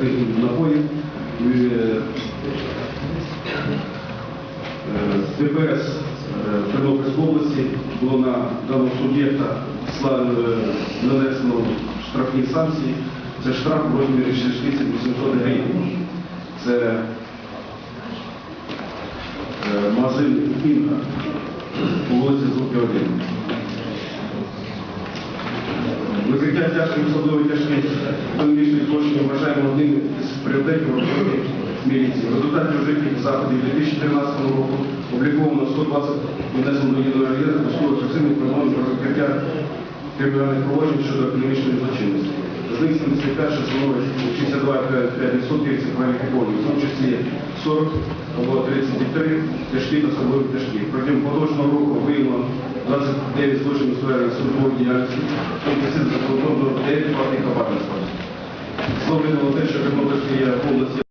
спиртних напоїв. Е, е, ДПС е, Тернопільської області було на даного суб'єкта е, нанесено штрафні санкції. Це штраф в розмірі 6800 гривень. Це е, магазин Інга по вулиці Звуки 1. Викриття тяжких особливо тяжких економічних злочинів вважаємо одним із пріоритетів роботи міліції. В результаті вжитих заходів 2013 року обліковано 120 внесено єдиного реєстру досудових частин програмів про викриття кримінальних проваджень щодо економічної злочинності. З них 75 що становить 62,5% це кваліфікованих, в тому числі 40 або 33 тяжкі та особливо тяжкі. Протягом поточного року виявлено 29 злочинів сфери службової діяльності, на те, що Тернопільській області